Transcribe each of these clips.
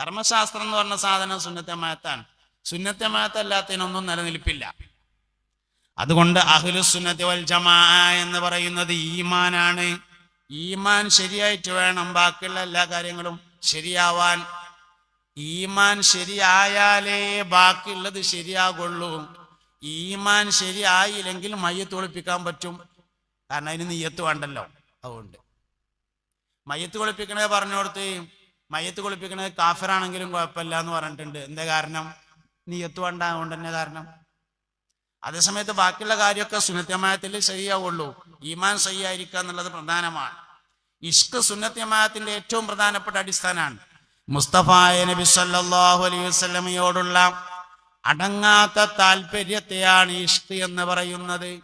കർമ്മശാസ്ത്രം എന്ന് പറഞ്ഞ സാധനം സുന്നത്തമായത്താണ് സുന്നത്തമായത്തല്ലാത്തതിനൊന്നും നിലനിൽപ്പില്ല. അതുകൊണ്ട് അഹ്ലു സുന്നത്തി വൽ ജമാ എന്ന് പറയുന്നത് ഈമാനാണ്. ഈമാൻ ശരിയായിട്ട് വേണം. ബാക്കിയുള്ള എല്ലാ കാര്യങ്ങളും ശരിയാവാൻ. ഈമാൻ ശരിയായാലേ ബാക്കിയുള്ളത് ശരിയാകുള്ളൂ. ഈമാൻ ശരിയായില്ലെങ്കിൽ മയ്യത്ത് ഒളിപ്പിക്കാൻ പറ്റും. കാരണം അതിന് നീയത്ത് വേണ്ടല്ലോ. അതുകൊണ്ട് മയ്യത്ത് ഒളിപ്പിക്കണേ പറഞ്ഞു മയ്യത്ത് കുളിപ്പിക്കുന്നത് കാഫറാണെങ്കിലും കുഴപ്പമില്ല എന്ന് പറഞ്ഞിട്ടുണ്ട്. എന്താ കാരണം? നീയത്ത് വേണ്ട അതുകൊണ്ട് തന്നെ കാരണം. അതേസമയത്ത് ബാക്കിയുള്ള കാര്യമൊക്കെ സുന്നത്യമായത്തിൽ ശരിയാവുള്ളൂ. ഈമാൻ ശരിയായിരിക്കുക എന്നുള്ളത് പ്രധാനമാണ്. ഇഷ്ക് സുന്നത്യമായത്തിന്റെ ഏറ്റവും പ്രധാനപ്പെട്ട അടിസ്ഥാനമാണ്. മുസ്തഫായ നബി സല്ലാഹു അലൈഹി വസ്ലമയോടുള്ള അടങ്ങാത്ത താല്പര്യത്തെയാണ് ഇഷ്ക് എന്ന് പറയുന്നത്.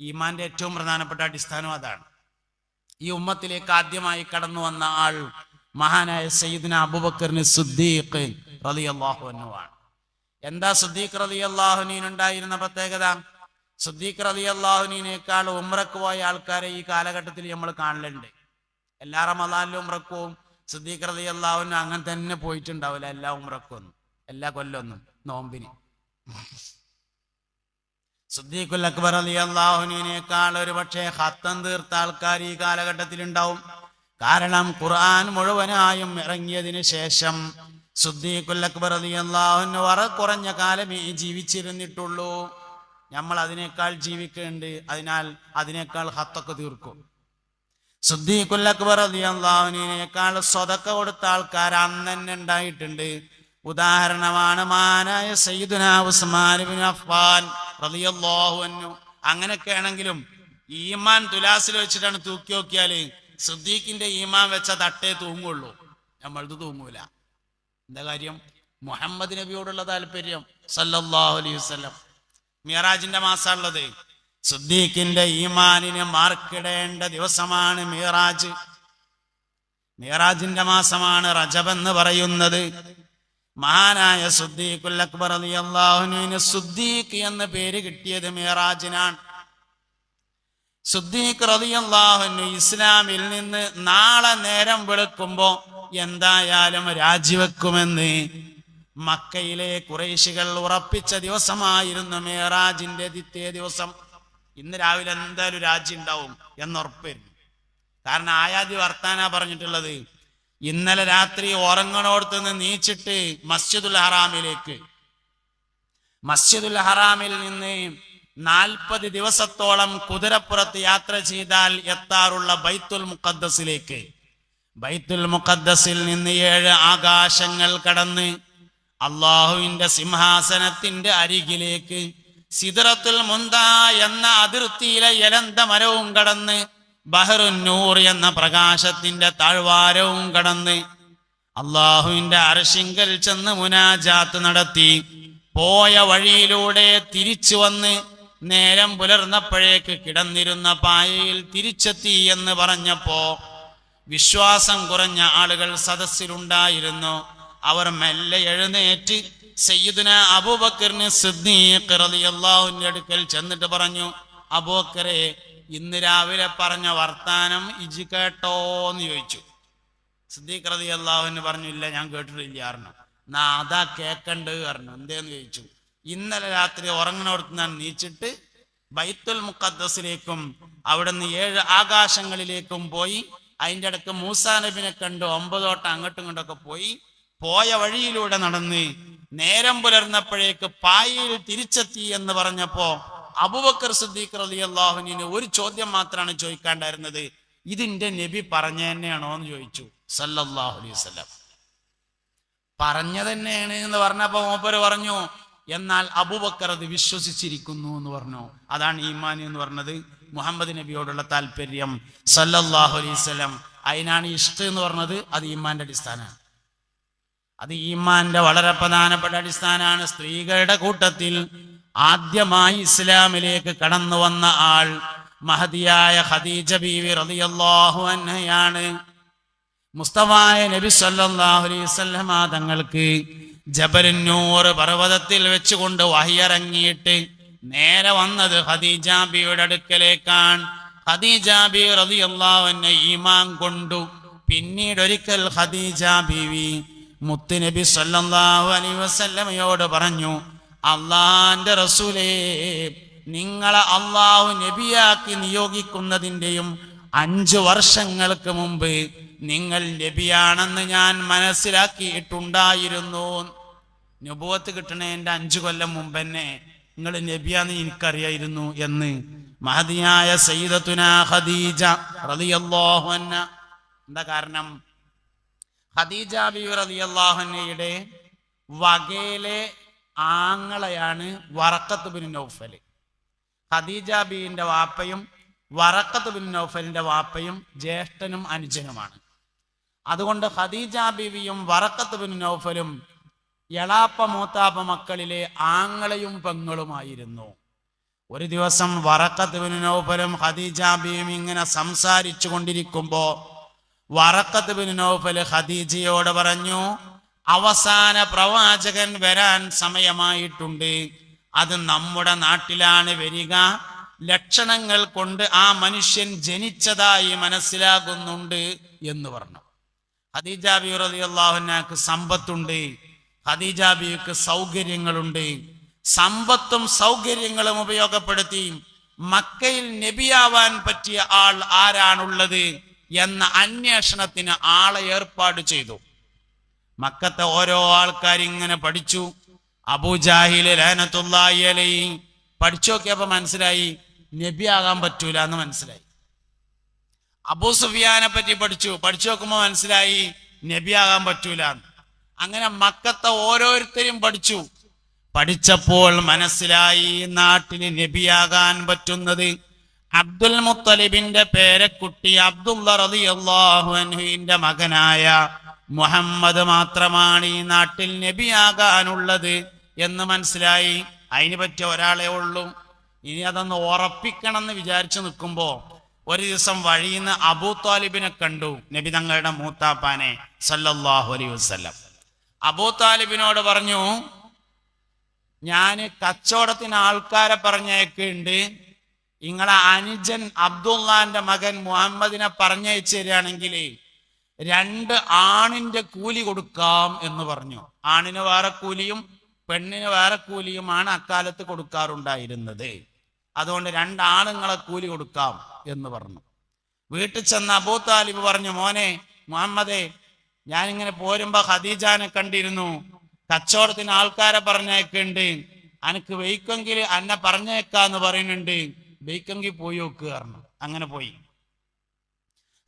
ഈമാന്റെ ഏറ്റവും പ്രധാനപ്പെട്ട അടിസ്ഥാനം അതാണ്. ഈ ഉമ്മത്തിലേക്ക് ആദ്യമായി കടന്നു വന്ന ആൾ മഹാനായ സയ്യിദ്ന അബൂബക്കറിന് സുദ്ദീഖ് അൻഹു ആണ് എന്താ സുദ്ദീഖ് റലി ഉണ്ടായിരുന്ന പ്രത്യേകത? സുദ്ദീഖ് റളിയല്ലാഹുനീനേക്കാൾ ഉംറക്ക് പോയ ആൾക്കാരെ ഈ കാലഘട്ടത്തിൽ നമ്മൾ കാണലുണ്ട്. എല്ലാ റമദാനിലും ഉംറക്ക് സുദ്ദീഖ് റലി അള്ളാഹുനും അങ്ങനെ തന്നെ പോയിട്ടുണ്ടാവില്ല എല്ലാ ഉംറക്കും ഒന്നും എല്ലാ കൊല്ലൊന്നും നോമ്പിന്. സുദ്ദീഖുൽ അക്ബർ അലി അള്ളാഹുനീനേക്കാൾ ഒരു പക്ഷേ ഹത്തം തീർത്ത ആൾക്കാർ ഈ കാലഘട്ടത്തിൽ ഉണ്ടാവും കാരണം ഖുർആൻ മുഴുവനായും ഇറങ്ങിയതിന് ശേഷം സുദ്ദീഖുൽ അക്ബർ അലി വറ കുറഞ്ഞ കാലമേ ജീവിച്ചിരുന്നിട്ടുള്ളൂ. നമ്മൾ അതിനേക്കാൾ ജീവിക്കുന്നുണ്ട് അതിനാൽ അതിനേക്കാൾ ഹത്തൊക്കെ തീർക്കും. സുദ്ദീഖുൽ അക്ബർ അലി അള്ളാഹുനേക്കാൾ സ്വതക്ക കൊടുത്ത ആൾക്കാർ അന്ന് തന്നെ ഉണ്ടായിട്ടുണ്ട്. ഉദാഹരണമാണ് മാനായ സയ്യിദുന ഉസ്മാൻ അഫ്ഫാൻ റളിയല്ലാഹു അൻഹു. അങ്ങനെയൊക്കെ ആണെങ്കിലും ഈമാൻ തുലാസിൽ വെച്ചിട്ടാണ് തൂക്കി നോക്കിയാൽ സുദ്ദീഖിന്റെ ഈമാൻ വെച്ച തട്ടേ തൂങ്ങുള്ളൂ. നമ്മളത് തൂങ്ങൂല. എന്താ കാര്യം? മുഹമ്മദ് നബിയോടുള്ള താല്പര്യം സല്ലല്ലാഹു അലൈഹി വസല്ലം. മിയറാജിന്റെ മാസമുള്ളത് സിദ്ദീഖിന്റെ ഈമാനിന് മാർക്കിടേണ്ട ദിവസമാണ് മിയറാജ് മിയറാജിന്റെ മാസമാണ് റജബ് എന്ന് പറയുന്നത്. മഹാനായ സുദ്ദീഖുൽ അക്ബർ റളിയല്ലാഹുവിന് സുദ്ദീഖ് എന്ന പേര് കിട്ടിയത് മിയറാജിനാണ് സുദ്ദീഖ് റളിയല്ലാഹുവിന് ഇസ്ലാമിൽ നിന്ന് നാളെ നേരം വെളുക്കുമ്പോ എന്തായാലും രാജിവെക്കുമെന്ന് മക്കയിലെ കുറേശികൾ ഉറപ്പിച്ച ദിവസമായിരുന്നു മേറാജിന്റെ ദിത്തേ ദിവസം. ഇന്ന് രാവിലെ എന്തായാലും രാജ്യം ഉണ്ടാവും എന്നുറപ്പായിരുന്നു കാരണം ആയാതി വർത്താന പറഞ്ഞിട്ടുള്ളത്. ഇന്നലെ രാത്രി ഉറങ്ങണോടത്ത് നിന്ന് നീച്ചിട്ട് മസ്ജിദുൽ ഹറാമിലേക്ക്. മസ്ജിദുൽ ഹറാമിൽ നിന്ന് നാൽപ്പത് ദിവസത്തോളം കുതിരപ്പുറത്ത് യാത്ര ചെയ്താൽ എത്താറുള്ള ബൈത്തുൽ മുഖദ്ദസിലേക്ക്. ബൈത്തുൽ മുഖദ്ദസിൽ നിന്ന് ഏഴ് ആകാശങ്ങൾ കടന്ന് അള്ളാഹുവിന്റെ സിംഹാസനത്തിന്റെ അരികിലേക്ക് സിദറത്തുൽ മുന്ത എന്ന അതിർത്തിയിലെ എലന്ത മരവും കടന്ന് ബഹറുന്നൂർ എന്ന പ്രകാശത്തിന്റെ താഴ്വാരവും കടന്ന് അള്ളാഹുവിന്റെ അരശിങ്കൽ ചെന്ന് മുനാജാത്ത് നടത്തി പോയ വഴിയിലൂടെ തിരിച്ചു വന്ന് നേരം പുലർന്നപ്പോഴേക്ക് കിടന്നിരുന്ന പായയിൽ തിരിച്ചെത്തി എന്ന് പറഞ്ഞപ്പോ വിശ്വാസം കുറഞ്ഞ ആളുകൾ സദസ്സിലുണ്ടായിരുന്നു. അവർ മെല്ലെ എഴുന്നേറ്റ് സയ്യിദിന അബൂബക്കറിന് സിദ്ദീഖ് റളിയല്ലാഹുവിന്റെ അടുക്കൽ ചെന്നിട്ട് പറഞ്ഞു അബൂബക്കറെ ഇന്ന് രാവിലെ പറഞ്ഞ വർത്താനം ഇജ് കേട്ടോ എന്ന് ചോദിച്ചു. സിദ്ദീഖ് റളിയല്ലാഹുവിന് പറഞ്ഞു ഇല്ല ഞാൻ കേട്ടിട്ടില്ല പറഞ്ഞു. നാ അതാ കേക്കണ്ട് പറഞ്ഞു. എന്തേന്ന് ചോദിച്ചു? ഇന്നലെ രാത്രി ഉറങ്ങണോടത്ത് ഞാൻ നീച്ചിട്ട് ബൈത്തുൽ മുക്കദ്സിലേക്കും അവിടുന്ന് ഏഴ് ആകാശങ്ങളിലേക്കും പോയി അതിന്റെ ഇടയ്ക്ക് മൂസാ നബിനെ കണ്ട് ഒമ്പതോട്ടം അങ്ങോട്ടും ഇങ്ങോട്ടൊക്കെ പോയി പോയ വഴിയിലൂടെ നടന്ന് നേരം പുലർന്നപ്പോഴേക്ക് പായയിൽ തിരിച്ചെത്തി എന്ന് പറഞ്ഞപ്പോ അബുബക്കർ സിദ്ദീഖ് അലി അള്ളാഹുനിന് ഒരു ചോദ്യം മാത്രമാണ് ചോദിക്കാണ്ടായിരുന്നത്. ഇതിന്റെ നബി പറഞ്ഞ തന്നെയാണോ എന്ന് ചോദിച്ചു. സല്ലല്ലാഹു അലൈഹി വസല്ലം. തന്നെയാണ് എന്ന് പറഞ്ഞപ്പോ മൂപ്പര് പറഞ്ഞു എന്നാൽ അബൂബക്കർ അത് വിശ്വസിച്ചിരിക്കുന്നു എന്ന് പറഞ്ഞു. അതാണ് ഈമാൻ എന്ന് പറഞ്ഞത്. മുഹമ്മദ് നബിയോടുള്ള താല്പര്യം. സല്ലല്ലാഹു അലൈഹി അതിനാണ് ഇഷ്ട് എന്ന് പറഞ്ഞത്. അത് ഈമാന്റെ അടിസ്ഥാനമാണ്. അത് ഈമാന്റെ വളരെ പ്രധാനപ്പെട്ട അടിസ്ഥാനമാണ്. സ്ത്രീകളുടെ കൂട്ടത്തിൽ ആദ്യമായി ഇസ്ലാമിലേക്ക് കടന്നു വന്ന ആൾ മഹതിയായ ഖദീജ ബീവി റളിയല്ലാഹു അൻഹയാണ്. മുസ്തഫായ നബി സല്ലല്ലാഹു അലൈഹി വസല്ലമ തങ്ങൾക്ക് ജബലുന്നൂർ പർവതത്തിൽ വെച്ചുകൊണ്ട് വഹിയിറങ്ങിയിട്ട് നേരെ വന്നത് ഹദീജാബിയുടെ അടുക്കലേക്കാണ്. ഹദീജാബി അൻഹ ഈമാൻ കൊണ്ടു. പിന്നീട് ഒരിക്കൽ ഖദീജ ബീവി മുത്തുനബി സല്ലല്ലാഹു അലൈഹി വസല്ലമയോട് പറഞ്ഞു അള്ളാന്റെ റസൂലേ നിങ്ങളെ അള്ളാഹു നബിയാക്കി നിയോഗിക്കുന്നതിന്റെയും അഞ്ചു വർഷങ്ങൾക്ക് മുമ്പ് നിങ്ങൾ നബിയാണെന്ന് ഞാൻ മനസ്സിലാക്കിയിട്ടുണ്ടായിരുന്നു. നബുവത്ത് കിട്ടണേന്റെ അഞ്ചു കൊല്ലം മുമ്പ് തന്നെ നിങ്ങൾ നബിയാന്ന് എനിക്കറിയായിരുന്നു എന്ന്. മഹതിയായ സയ്യിദത്തുന ഖദീജ റളിയല്ലാഹു അൻഹ. എന്താ കാരണം? ഖദീജ ബി റളിയല്ലാഹു അൻഹയുടെ വകയിലെ ആങ്ങളെയാണ് വറക്കത്ത് ബിൻ നൗഫൽ ഖദീജ ബീന്റെ വാപ്പയും വറക്കത്ത് ബിൻ നൗഫലിന്റെ വാപ്പയും ജ്യേഷ്ഠനും അനുജനുമാണ്. അതുകൊണ്ട് ഖദീജ ബീവിയും വറക്കത്ത് ബിൻ നൗഫലും എളാപ്പ മൂത്താപ്പ മക്കളിലെ ആങ്ങളെയും പെങ്ങളുമായിരുന്നു. ഒരു ദിവസം വറക്കത്ത് ബിൻ നൗഫലും ഖദീജ ബീവിയും ഇങ്ങനെ സംസാരിച്ചു കൊണ്ടിരിക്കുമ്പോ വറക്കത്ത് ബിൻ നൗഫൽ ഖദീജയോട് പറഞ്ഞു അവസാന പ്രവാചകൻ വരാൻ സമയമായിട്ടുണ്ട്. അത് നമ്മുടെ നാട്ടിലാണ് വരിക. ലക്ഷണങ്ങൾ കൊണ്ട് ആ മനുഷ്യൻ ജനിച്ചതായി മനസ്സിലാകുന്നുണ്ട് എന്ന് പറഞ്ഞു. റളിയല്ലാഹുവിനക്ക് സമ്പത്തുണ്ട്. ഖദീജ ബിക്ക് സൗകര്യങ്ങളുണ്ട്. സമ്പത്തും സൗകര്യങ്ങളും ഉപയോഗപ്പെടുത്തി മക്കയിൽ നബിയാവാൻ പറ്റിയ ആൾ ആരാണുള്ളത് എന്ന അന്വേഷണത്തിന് ആളെ ഏർപ്പാട് ചെയ്തു. മക്കത്തെ ഓരോ ആൾക്കാർ ഇങ്ങനെ പഠിച്ചു അബൂജാഹിൽ ലാനത്തുള്ളാഹി അലൈഹി പഠിച്ചു നോക്കിയപ്പോ മനസ്സിലായി നബിയാകാൻ പറ്റൂല എന്ന് മനസ്സിലായി. അബൂ സുഫിയാനെ പറ്റി പഠിച്ചു. പഠിച്ചു നോക്കുമ്പോ മനസ്സിലായി നബിയാകാൻ പറ്റൂല. അങ്ങനെ മക്കത്തെ ഓരോരുത്തരും പഠിച്ചു. പഠിച്ചപ്പോൾ മനസ്സിലായി നാട്ടിന് നബിയാകാൻ പറ്റുന്നത് അബ്ദുൽ മുത്തലിബിന്റെ പേരക്കുട്ടി അബ്ദുള്ള റളിയല്ലാഹു അൻഹുവിന്റെ മകനായ മുഹമ്മദ് മാത്രമാണ് ഈ നാട്ടിൽ നബിയാകാനുള്ളത് എന്ന് മനസ്സിലായി. അതിന് പറ്റിയ ഒരാളെ ഉള്ളൂ. ഇനി അതൊന്ന് ഉറപ്പിക്കണം എന്ന് വിചാരിച്ചു നിൽക്കുമ്പോ ഒരു ദിവസം വഴിയിൽ നിന്ന് അബൂ താലിബിനെ കണ്ടു നബി തങ്ങളുടെ മൂത്താപ്പാനെ സല്ലല്ലാഹു അലൈഹി വസല്ലം. അബൂ താലിബിനോട് പറഞ്ഞു ഞാൻ കച്ചവടത്തിന് ആൾക്കാരെ പറഞ്ഞേക്കുണ്ട് നിങ്ങളെ അനുജൻ അബ്ദുള്ളാന്റെ മകൻ മുഹമ്മദിനെ പറഞ്ഞയച്ചു തരികയാണെങ്കിൽ രണ്ട് ആണിന്റെ കൂലി കൊടുക്കാം എന്ന് പറഞ്ഞു. ആണിന് വേറെ കൂലിയും പെണ്ണിന് വേറെ കൂലിയുമാണ് അക്കാലത്ത് കൊടുക്കാറുണ്ടായിരുന്നത്. അതുകൊണ്ട് രണ്ടാണുങ്ങളെ കൂലി കൊടുക്കാം എന്ന് പറഞ്ഞു. വീട്ടിൽ ചെന്ന അബൂ പറഞ്ഞു മോനെ മുഹമ്മദേ ഞാനിങ്ങനെ പോരുമ്പോ ഖദീജാനെ കണ്ടിരുന്നു. കച്ചവടത്തിന് ആൾക്കാരെ പറഞ്ഞേക്കുണ്ട് അനക്ക് വെയ്ക്കെങ്കിൽ അന്നെ പറഞ്ഞേക്കാന്ന് പറയുന്നുണ്ട്. വെയ്ക്കെങ്കിൽ പോയി നോക്കുക പറഞ്ഞു. അങ്ങനെ പോയി.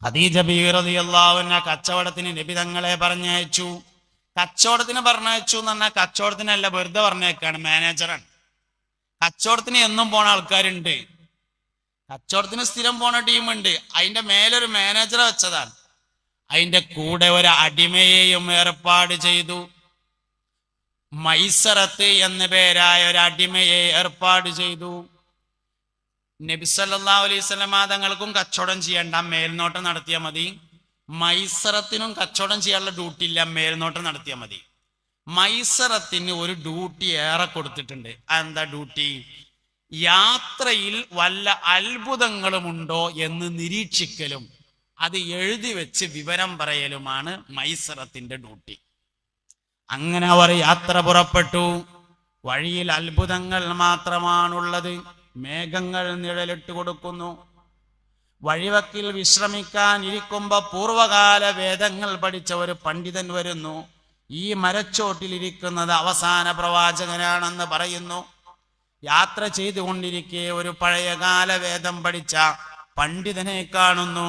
ഖദീജ ബീറതിയല്ലാവുന്ന കച്ചവടത്തിന് നബി തങ്ങളെ പറഞ്ഞയച്ചു. കച്ചവടത്തിന് പറഞ്ഞയച്ചു എന്ന് പറഞ്ഞാൽ കച്ചവടത്തിനല്ല വെറുതെ പറഞ്ഞേക്കാണ് മാനേജറാണ്. കച്ചവടത്തിന് എന്നും പോണ ആൾക്കാരുണ്ട്. കച്ചവടത്തിന് സ്ഥിരം പോണ ടീമുണ്ട്. അതിന്റെ മേലൊരു മാനേജറെ വെച്ചതാണ്. അതിന്റെ കൂടെ ഒരു അടിമയെയും ഏർപ്പാട് ചെയ്തു. മൈസറത്ത് എന്ന പേരായ ഒരു അടിമയെ ഏർപ്പാട് ചെയ്തു. നബിസല്ലാ വസല്ലമ തങ്ങൾക്കും കച്ചവടം ചെയ്യണ്ട മേൽനോട്ടം നടത്തിയാൽ മതി. മൈസറത്തിനും കച്ചവടം ചെയ്യാനുള്ള ഡ്യൂട്ടി ഇല്ല. മേൽനോട്ടം നടത്തിയാൽ മതി. മൈസറത്തിന് ഒരു ഡ്യൂട്ടി ഏറെ കൊടുത്തിട്ടുണ്ട്. എന്താ ഡ്യൂട്ടി? യാത്രയിൽ വല്ല അത്ഭുതങ്ങളുമുണ്ടോ എന്ന് നിരീക്ഷിക്കലും അത് എഴുതി വെച്ച് വിവരം പറയലുമാണ് മൈസറത്തിന്റെ ഡ്യൂട്ടി. അങ്ങനെ അവർ യാത്ര പുറപ്പെട്ടു. വഴിയിൽ അത്ഭുതങ്ങൾ മാത്രമാണുള്ളത്. മേഘങ്ങൾ നിഴലിട്ട് കൊടുക്കുന്നു. വഴിവക്കിൽ വിശ്രമിക്കാൻ ഇരിക്കുമ്പോ പൂർവകാല വേദങ്ങൾ പഠിച്ച ഒരു പണ്ഡിതൻ വരുന്നു. ഈ മരച്ചോട്ടിലിരിക്കുന്നത് അവസാന പ്രവാചകനാണെന്ന് പറയുന്നു. യാത്ര ചെയ്തുകൊണ്ടിരിക്കെ ഒരു പഴയകാല വേദം പഠിച്ച പണ്ഡിതനെ കാണുന്നു.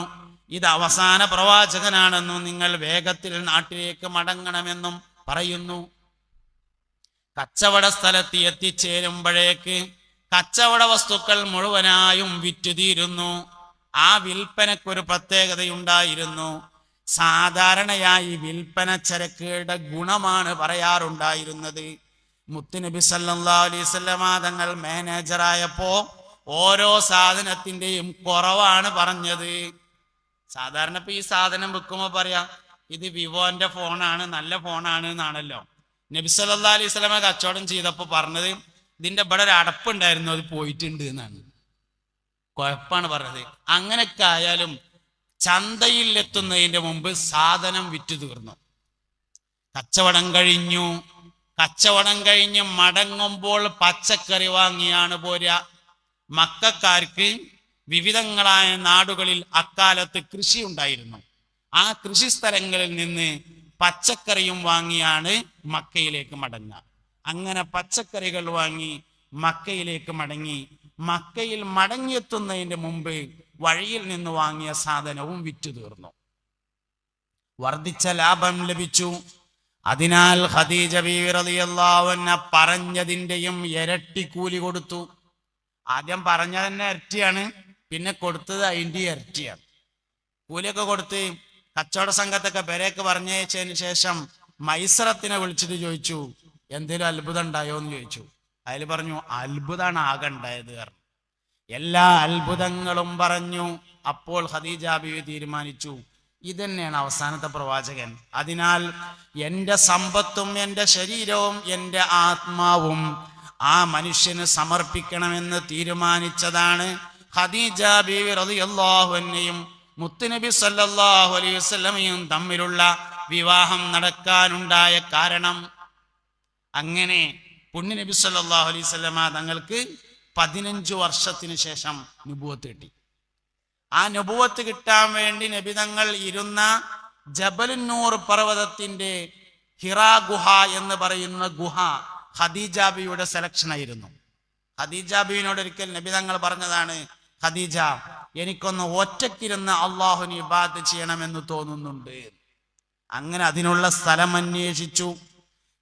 ഇത് അവസാന പ്രവാചകനാണെന്നും നിങ്ങൾ വേഗത്തിൽ നാട്ടിലേക്ക് മടങ്ങണമെന്നും പറയുന്നു. കച്ചവട സ്ഥലത്ത് എത്തിച്ചേരുമ്പോഴേക്ക് കച്ചവട വസ്തുക്കൾ മുഴുവനായും വിറ്റുതീരുന്നു. ആ വിൽപ്പനക്കൊരു പ്രത്യേകതയുണ്ടായിരുന്നു. സാധാരണയായി വിൽപ്പന ചരക്കുകളുടെ ഗുണമാണ് പറയാറുണ്ടായിരുന്നത്. മുത്തുനബി സല്ലാ അലൈഹി വസല്ലമ തങ്ങൾ മാനേജറായപ്പോ ഓരോ സാധനത്തിന്റെയും കുറവാണ് പറഞ്ഞത്. സാധാരണ ഇപ്പൊ ഈ സാധനം വെക്കുമ്പോ പറയാ ഇത് വിവോന്റെ ഫോണാണ് നല്ല ഫോണാണ് എന്നാണല്ലോ. നബി സല്ലാ അലൈഹി സ്വലമ കച്ചവടം ചെയ്തപ്പോ പറഞ്ഞത് ഇതിന്റെ ഇവിടെ ഒരു അടപ്പുണ്ടായിരുന്നു അത് പോയിട്ടുണ്ട് എന്നാണ്. കുഴപ്പമാണ് പറഞ്ഞത്. അങ്ങനെയൊക്കെ ആയാലും ചന്തയിൽ എത്തുന്നതിന്റെ മുമ്പ് സാധനം വിറ്റു തീർന്നു. കച്ചവടം കഴിഞ്ഞു. കച്ചവടം കഴിഞ്ഞ് മടങ്ങുമ്പോൾ പച്ചക്കറി വാങ്ങിയാണ് പോരാ. മക്കാർക്ക് വിവിധങ്ങളായ നാടുകളിൽ അക്കാലത്ത് കൃഷി ഉണ്ടായിരുന്നു ആ കൃഷി സ്ഥലങ്ങളിൽ നിന്ന് പച്ചക്കറിയും വാങ്ങിയാണ് മക്കയിലേക്ക് മടങ്ങുക. അങ്ങനെ പച്ചക്കറികൾ വാങ്ങി മക്കയിലേക്ക് മടങ്ങി. മക്കയിൽ മടങ്ങിയെത്തുന്നതിന്റെ മുമ്പ് വഴിയിൽ നിന്ന് വാങ്ങിയ സാധനവും വിറ്റു തീർന്നു. വർദ്ധിച്ച ലാഭം ലഭിച്ചു. അതിനാൽ ഖദീജ ബീവി റളിയല്ലാഹു അൻഹ പറഞ്ഞതിന്റെയും ഇരട്ടി കൂലി കൊടുത്തു. ആദ്യം പറഞ്ഞ തന്നെ ഇരട്ടിയാണ് പിന്നെ കൊടുത്തത് അതിന്റെ ഇരട്ടിയാണ്. കൂലിയൊക്കെ കൊടുത്ത് കച്ചവട സംഘത്തൊക്കെ പെരേക്ക് പറഞ്ഞയച്ചതിന് ശേഷം മൈസറത്തിനെ വിളിച്ചിട്ട് ചോദിച്ചു എന്തേലും അത്ഭുതം ഉണ്ടായോ എന്ന് ചോദിച്ചു. അതിൽ പറഞ്ഞു അത്ഭുതമാണ് ആകെ ഉണ്ടായത് പറഞ്ഞു. എല്ലാ അത്ഭുതങ്ങളും പറഞ്ഞു. അപ്പോൾ ഖദീജ ബിവി തീരുമാനിച്ചു. ഇതന്നെയാണ് അവസാനത്തെ പ്രവാചകൻ. അതിനാൽ എന്റെ സമ്പത്തും എന്റെ ശരീരവും എന്റെ ആത്മാവും ആ മനുഷ്യന് സമർപ്പിക്കണമെന്ന് തീരുമാനിച്ചതാണ് ഖദീജ ബിവി റളിയല്ലാഹു അൻഹയും മുത്തുനബി സല്ലല്ലാഹു അലൈഹി വസല്ലമയും തമ്മിലുള്ള വിവാഹം നടക്കാനുണ്ടായ കാരണം. അങ്ങനെ പുണ്യനബി സല്ലല്ലാഹു അലൈഹി വസല്ലമ തങ്ങൾക്ക് പതിനഞ്ചു വർഷത്തിന് ശേഷം നുബുവത്ത് കിട്ടി. ആ നുപുവത്ത് കിട്ടാൻ വേണ്ടി നബി തങ്ങൾ ഇരുന്ന ജബലുന്നൂർ പർവതത്തിന്റെ ഹിറ ഗുഹ എന്ന് പറയുന്ന ഗുഹ ഖദീജാബിയുടെ സെലക്ഷൻ ആയിരുന്നു. ഖദീജാബിയോട് ഒരിക്കൽ നബി തങ്ങൾ പറഞ്ഞതാണ് ഖദീജ എനിക്കൊന്ന് ഒറ്റക്കിരുന്ന് അള്ളാഹുന് ഇബാദ് ചെയ്യണമെന്ന് തോന്നുന്നുണ്ട്. അങ്ങനെ അതിനുള്ള സ്ഥലം അന്വേഷിച്ചു.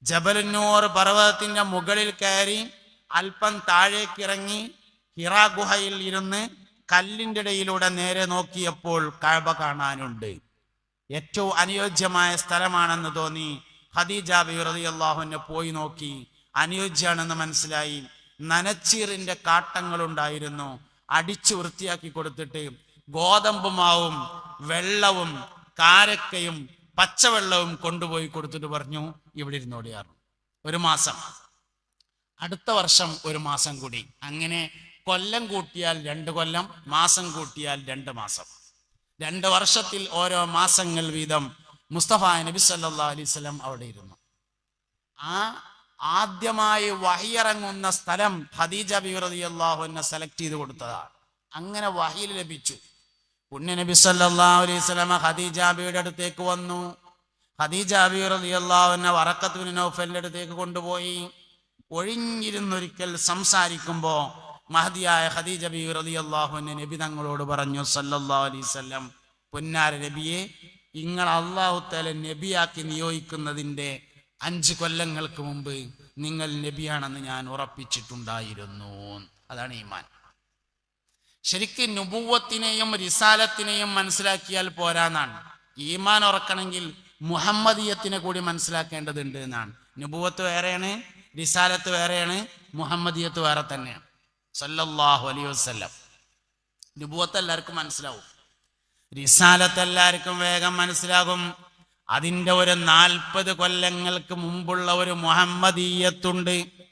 ജബലുന്നൂർ പർവതത്തിന്റെ മുകളിൽ കയറി അല്പം താഴേക്കിറങ്ങി ഹിറാ ഗുഹയിൽ ഇരുന്ന് കല്ലിന്റെ ഇടയിലൂടെ നേരെ നോക്കിയപ്പോൾ കഴബ കാണാനുണ്ട്. ഏറ്റവും അനുയോജ്യമായ സ്ഥലമാണെന്ന് തോന്നി. ഖദീജ അള്ളാഹുവിനെ പോയി നോക്കി. അനുയോജ്യമാണെന്ന് മനസ്സിലായി. നനച്ചീറിന്റെ കാട്ടങ്ങളുണ്ടായിരുന്നു. അടിച്ചു വൃത്തിയാക്കി കൊടുത്തിട്ട് ഗോതമ്പ് മാവും വെള്ളവും കാരക്കയും പച്ചവെള്ളവും കൊണ്ടുപോയി കൊടുത്തിട്ട് പറഞ്ഞു ഇവിടെ ഇരുന്നോടിയാറു ഒരു മാസം. അടുത്ത വർഷം ഒരു മാസം കൂടി. അങ്ങനെ കൊല്ലം കൂട്ടിയാൽ രണ്ട് കൊല്ലം മാസം കൂട്ടിയാൽ രണ്ട് മാസം. രണ്ട് വർഷത്തിൽ ഓരോ മാസങ്ങൾ വീതം മുസ്തഫ നബി സല്ലാ അലൈവലം അവിടെ ഇരുന്നു. ആ ആദ്യമായി വഹിയിറങ്ങുന്ന സ്ഥലം ഖദീജ ബിറതി അള്ളാഹുവിനെ സെലക്ട് ചെയ്ത് കൊടുത്തതാണ്. അങ്ങനെ വഹിയിൽ ലഭിച്ചു. പുണ്യ നബി സല്ലാ അലൈഹി ഹദീജാബിയുടെ അടുത്തേക്ക് വന്നു. ഖദീജ ബി റതി അള്ളാഹുവിനെ വറക്കത്തുവിന് നൗഫലിന്റെ അടുത്തേക്ക് കൊണ്ടുപോയി. ഒഴിഞ്ഞിരുന്നൊരിക്കൽ സംസാരിക്കുമ്പോൾ മഹതിയായ ഖദീജ ബി റതി അള്ളാഹുവിനെ നബി തങ്ങളോട് പറഞ്ഞു സല്ലല്ലാ അലൈവല്ലം പൊന്നാര നബിയെ നിങ്ങൾ അള്ളാഹു തല നബിയാക്കി നിയോഗിക്കുന്നതിന്റെ അഞ്ച് കൊല്ലങ്ങൾക്ക് മുമ്പ് നിങ്ങൾ നബിയാണെന്ന് ഞാൻ ഉറപ്പിച്ചിട്ടുണ്ടായിരുന്നു. അതാണ് ഈമാൻ. ശരിക്കും നുബൂവത്തിനെയും റിസാലത്തിനെയും മനസ്സിലാക്കിയാൽ പോരാന്നാണ്. ഈമാൻ ഉറക്കണമെങ്കിൽ മുഹമ്മദീയത്തിനെ കൂടി മനസ്സിലാക്കേണ്ടതുണ്ട് എന്നാണ്. നുബൂവത്ത് വേറെയാണ്. റിസാലത്ത് വേറെയാണ് മുഹമ്മദിയത്ത് വേറെ തന്നെയാണ്. സല്ലല്ലാഹു അലൈഹി വസല്ലം. നുബുവത്ത് എല്ലാവർക്കും മനസ്സിലാവും. റിസാലത്ത് എല്ലാവർക്കും വേഗം മനസ്സിലാകും. അതിന്റെ ഒരു നാൽപ്പത് കൊല്ലങ്ങൾക്ക് മുമ്പുള്ള ഒരു മുഹമ്മദീയത്തുണ്ട്.